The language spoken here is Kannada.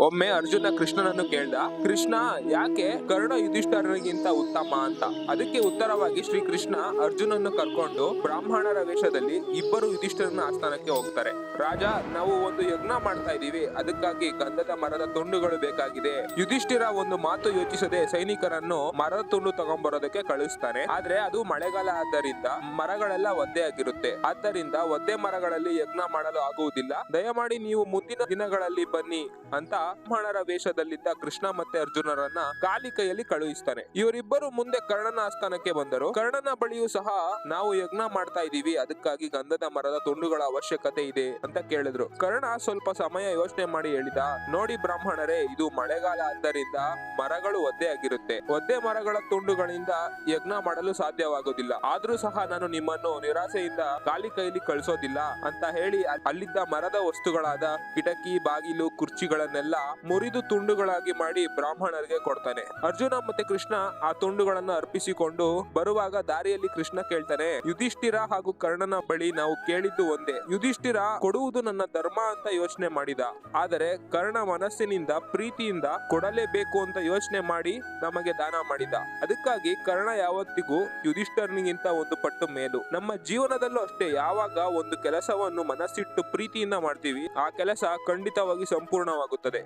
ಒಮ್ಮೆ ಅರ್ಜುನ ಕೃಷ್ಣನನ್ನು ಕೇಳ್ದ, ಕೃಷ್ಣ, ಯಾಕೆ ಕರ್ಣ ಯುಧಿಷ್ಠರಿಗಿಂತ ಉತ್ತಮ ಅಂತ? ಅದಕ್ಕೆ ಉತ್ತರವಾಗಿ ಶ್ರೀ ಕೃಷ್ಣ ಅರ್ಜುನನ್ನು ಕರ್ಕೊಂಡು ಬ್ರಾಹ್ಮಣರ ವೇಷದಲ್ಲಿ ಇಬ್ಬರು ಯುಧಿಷ್ಠರನ ಆಸ್ಥಾನಕ್ಕೆ ಹೋಗ್ತಾರೆ. ರಾಜ, ನಾವು ಒಂದು ಯಜ್ಞ ಮಾಡ್ತಾ ಇದೀವಿ ಅದಕ್ಕಾಗಿ ಗಂಧದ ಮರದ ತುಂಡುಗಳು ಬೇಕಾಗಿದೆ. ಯುಧಿಷ್ಠಿರ ಒಂದು ಮಾತು ಯೋಚಿಸದೆ ಸೈನಿಕರನ್ನು ಮರದ ತುಂಡು ತಗೊಂಡ್ಬರೋದಕ್ಕೆ ಕಳಿಸ್ತಾನೆ ಆದ್ರೆ ಅದು ಮಳೆಗಾಲ ಆದ್ದರಿಂದ ಮರಗಳೆಲ್ಲ ಒದ್ದೆ ಆಗಿರುತ್ತೆ. ಆದ್ದರಿಂದ ಒದ್ದೆ ಮರಗಳಲ್ಲಿ ಯಜ್ಞ ಮಾಡಲು ಆಗುವುದಿಲ್ಲ. ದಯಮಾಡಿ ನೀವು ಮುಂದಿನ ದಿನಗಳಲ್ಲಿ ಬನ್ನಿ ಅಂತ ಬ್ರಾಹ್ಮಣರ ವೇಷದಲ್ಲಿದ್ದ ಕೃಷ್ಣ ಮತ್ತೆ ಅರ್ಜುನರನ್ನ ಖಾಲಿ ಕೈಯಲ್ಲಿ ಕಳುಹಿಸ್ತಾನೆ. ಇವರಿಬ್ಬರು ಮುಂದೆ ಕರ್ಣನ ಆಸ್ಥಾನಕ್ಕೆ ಬಂದರು. ಕರ್ಣನ ಬಳಿಯೂ ಸಹ ನಾವು ಯಜ್ಞ ಮಾಡ್ತಾ ಇದೀವಿ ಅದಕ್ಕಾಗಿ ಗಂಧದ ಮರದ ತುಂಡುಗಳ ಅವಶ್ಯಕತೆ ಇದೆ ಅಂತ ಕೇಳಿದ್ರು. ಕರ್ಣ ಸ್ವಲ್ಪ ಸಮಯ ಯೋಚನೆ ಮಾಡಿ ಹೇಳಿದ, ನೋಡಿ ಬ್ರಾಹ್ಮಣರೇ, ಇದು ಮಳೆಗಾಲ ಆದ್ದರಿಂದ ಮರಗಳು ಒದ್ದೆ ಆಗಿರುತ್ತೆ. ಒದ್ದೆ ಮರಗಳ ತುಂಡುಗಳಿಂದ ಯಜ್ಞ ಮಾಡಲು ಸಾಧ್ಯವಾಗೋದಿಲ್ಲ ಆದ್ರೂ ಸಹ ನಾನು ನಿಮ್ಮನ್ನು ನಿರಾಸೆಯಿಂದ ಖಾಲಿ ಕೈಲಿ ಕಳಿಸೋದಿಲ್ಲ ಅಂತ ಹೇಳಿ ಅಲ್- ಅಲ್ಲಿದ್ದ ಮರದ ವಸ್ತುಗಳಾದ ಕಿಟಕಿ, ಬಾಗಿಲು, ಕುರ್ಚಿಗಳನ್ನೆಲ್ಲ ಮುರಿದು ತುಂಡುಗಳಾಗಿ ಮಾಡಿ ಬ್ರಾಹ್ಮಣರಿಗೆ ಕೊಡ್ತಾನೆ. ಅರ್ಜುನ ಮತ್ತೆ ಕೃಷ್ಣ ಆ ತುಂಡುಗಳನ್ನು ಅರ್ಪಿಸಿಕೊಂಡು ಬರುವಾಗ ದಾರಿಯಲ್ಲಿ ಕೃಷ್ಣ ಕೇಳ್ತಾನೆ, ಯುಧಿಷ್ಠಿರ ಹಾಗೂ ಕರ್ಣನ ಬಳಿ ನಾವು ಕೇಳಿದ್ದು ಒಂದೇ. ಯುಧಿಷ್ಠಿರ ಕೊಡುವುದು ನನ್ನ ಧರ್ಮ ಅಂತ ಯೋಚನೆ ಮಾಡಿದ. ಆದರೆ ಕರ್ಣ ಮನಸ್ಸಿನಿಂದ, ಪ್ರೀತಿಯಿಂದ ಕೊಡಲೇಬೇಕು ಅಂತ ಯೋಚನೆ ಮಾಡಿ ನಮಗೆ ದಾನ ಮಾಡಿದ. ಅದಕ್ಕಾಗಿ ಕರ್ಣ ಯಾವತ್ತಿಗೂ ಯುಧಿಷ್ಠರ್ನಿಗಿಂತ ಒಂದು ಪಟ್ಟು ಮೇಲು. ನಮ್ಮ ಜೀವನದಲ್ಲೂ ಅಷ್ಟೇ, ಯಾವಾಗ ಒಂದು ಕೆಲಸವನ್ನು ಮನಸ್ಸಿಟ್ಟು ಪ್ರೀತಿಯಿಂದ ಮಾಡ್ತೀವಿ, ಆ ಕೆಲಸ ಖಂಡಿತವಾಗಿ ಸಂಪೂರ್ಣವಾಗುತ್ತದೆ.